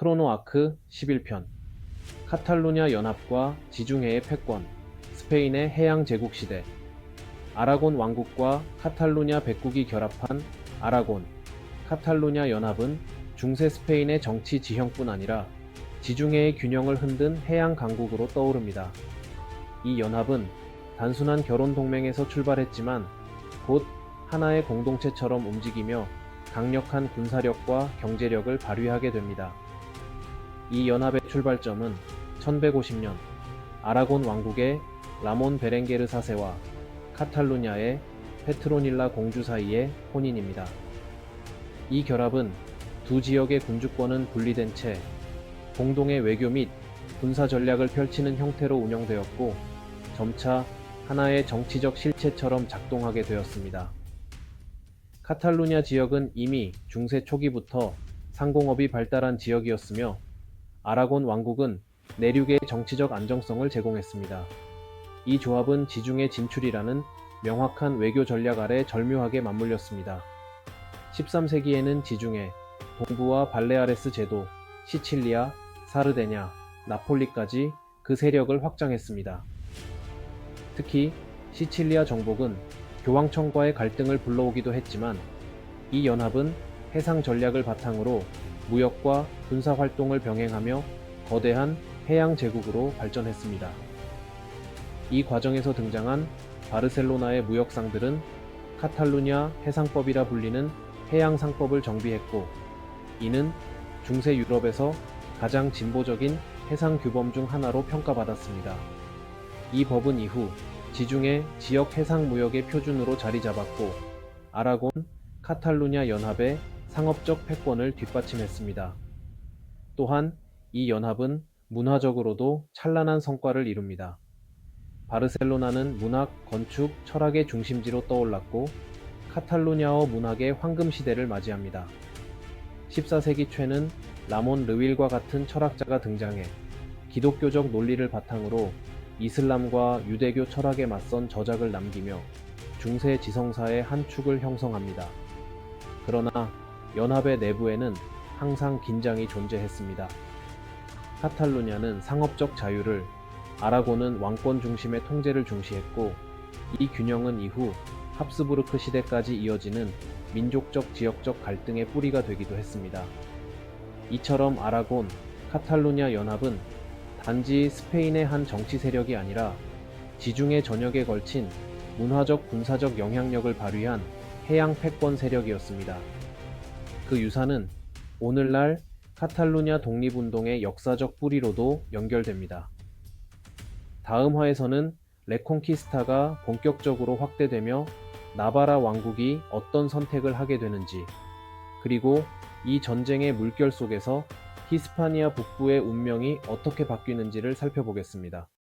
크로노아크 11편 카탈루냐 연합과 지중해의 패권 스페인의 해양 제국 시대 아라곤 왕국과 카탈루냐 백국이 결합한 아라곤 카탈루냐 연합은 중세 스페인의 정치 지형뿐 아니라 지중해의 균형을 흔든 해양 강국으로 떠오릅니다. 이 연합은 단순한 결혼 동맹에서 출발했지만 곧 하나의 공동체처럼 움직이며 강력한 군사력과 경제력을 발휘하게 됩니다. 이 연합의 출발점은 1150년 아라곤 왕국의 라몬 베렌게르 사세와 카탈루냐의 페트로닐라 공주 사이의 혼인입니다. 이 결합은 두 지역의 군주권은 분리된 채 공동의 외교 및 군사 전략을 펼치는 형태로 운영되었고 점차 하나의 정치적 실체처럼 작동하게 되었습니다. 카탈루냐 지역은 이미 중세 초기부터 상공업이 발달한 지역이었으며 아라곤 왕국은 내륙의 정치적 안정성을 제공했습니다. 이 조합은 지중해 진출이라는 명확한 외교 전략 아래 절묘하게 맞물렸습니다. 13세기에는 지중해, 동부와 발레아레스 제도, 시칠리아, 사르데냐, 나폴리까지 그 세력을 확장했습니다. 특히 시칠리아 정복은 교황청과의 갈등을 불러오기도 했지만 이 연합은 해상 전략을 바탕으로 무역과 군사 활동을 병행하며 거대한 해양 제국으로 발전했습니다. 이 과정에서 등장한 바르셀로나의 무역상들은 카탈루냐 해상법이라 불리는 해양 상법을 정비했고 이는 중세 유럽에서 가장 진보적인 해상 규범 중 하나로 평가받았습니다. 이 법은 이후 지중해 지역 해상 무역의 표준으로 자리 잡았고 아라곤, 카탈루냐 연합의 상업적 패권을 뒷받침했습니다. 또한 이 연합은 문화적으로도 찬란한 성과를 이룹니다. 바르셀로나는 문학, 건축, 철학의 중심지로 떠올랐고 카탈루냐어 문학의 황금 시대를 맞이합니다. 14세기 초에는 라몬 르윌과 같은 철학자가 등장해 기독교적 논리를 바탕으로 이슬람과 유대교 철학에 맞선 저작을 남기며 중세 지성사의 한 축을 형성합니다. 그러나 연합의 내부에는 항상 긴장이 존재했습니다. 카탈루냐는 상업적 자유를, 아라곤은 왕권 중심의 통제를 중시했고 이 균형은 이후 합스부르크 시대까지 이어지는 민족적 지역적 갈등의 뿌리가 되기도 했습니다. 이처럼 아라곤, 카탈루냐 연합은 단지 스페인의 한 정치 세력이 아니라 지중해 전역에 걸친 문화적 군사적 영향력을 발휘한 해양 패권 세력이었습니다. 그 유산은 오늘날 카탈루냐 독립운동의 역사적 뿌리로도 연결됩니다. 다음 화에서는 레콩키스타가 본격적으로 확대되며 나바라 왕국이 어떤 선택을 하게 되는지, 그리고 이 전쟁의 물결 속에서 히스파니아 북부의 운명이 어떻게 바뀌는지를 살펴보겠습니다.